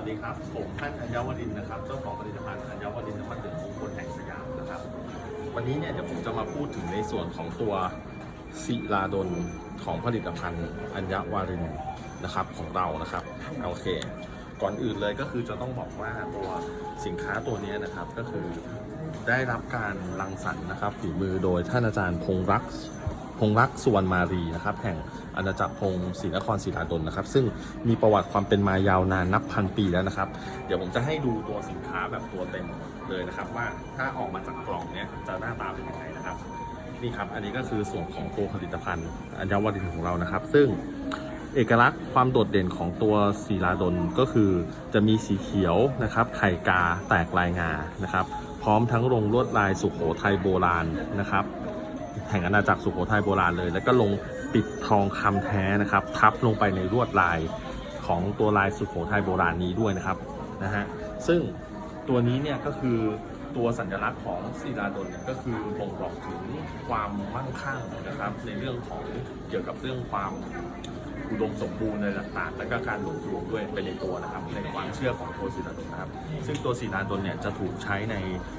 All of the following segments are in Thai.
วัสดีครับ ผมท่านอัญวรินนะครับ เจ้าของผลิตภัณฑ์อัญวรินน้ำมันเดือดมงคลแห่งสยามนะครับ วันนี้เนี่ยเดี๋ยวผมจะมาพูดถึงในส่วนของตัวศิลาดลของผลิตภัณฑ์อัญวารินนะครับของเรานะครับโอเค ก่อนอื่นเลยก็คือจะต้องบอกว่าตัวสินค้าตัวนี้นะครับก็คือได้รับการรังสรรค์นะครับฝีมือโดยท่านอาจารย์พงรักษ์ พงรักษ์สุวรรณมารีนะครับแห่งอาณาจักรพงศรีนครศรีธาดลนะครับ ซึ่งมีประวัติความเป็นมายาวนานนับพันปีแล้วนะครับ เดี๋ยวผมจะให้ดูตัวสินค้าแบบตัวเต็มเลยนะครับ ว่าถ้าออกมาจากกล่องเนี้ยจะหน้าตาเป็นยังไงนะครับนี่ครับอันนี้ก็คือส่วนของตัวผลิตภัณฑ์อัญวรินของเรานะครับ ซึ่งเอกลักษณ์ความโดดเด่นของตัวศิลาดลก็คือจะมีสีเขียวนะครับ ไข่กาแตกลายงานะครับ พร้อมทั้งลงลวดลายสุโขทัยโบราณนะครับ แห่งอาณาจักรสุโขทัยโบราณเลย แล้วก็ลงปิดทองคำแท้นะครับ ทับลงไปในลวดลายของตัวลายสุโขทัยโบราณนี้ด้วยนะครับนะฮะซึ่งตัวนี้เนี่ยก็คือตัวสัญลักษณ์ของศิลาดลเนี่ยก็คือบ่งบอกถึงความมั่งคั่งนะครับ ในเรื่องของเกี่ยวกับเรื่องความ อุดมสมบูรณ์ในต่างๆและก็การหลวมรวมด้วยไปในตัวนะครับในความเชื่อของตัวศิลาดลนะครับ ซึ่งตัวศิลาดลเนี่ยจะถูกใช้ใน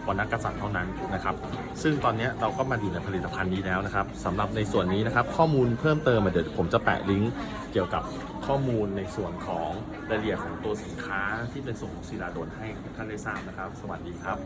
วรรณกษัตริย์เท่านั้นนะครับ ซึ่งตอนนี้เราก็มาอยู่ในผลิตภัณฑ์นี้แล้วนะครับสำหรับในส่วนนี้นะครับ ข้อมูลเพิ่มเติมเดี๋ยวผมจะแปะลิงก์เกี่ยวกับข้อมูลในส่วนของรายละเอียดของตัวสินค้าที่เป็นส่วนของศิลาดลให้ท่านได้ทราบนะครับ สวัสดีครับ